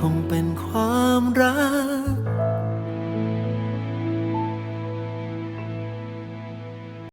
คงเป็นความรัก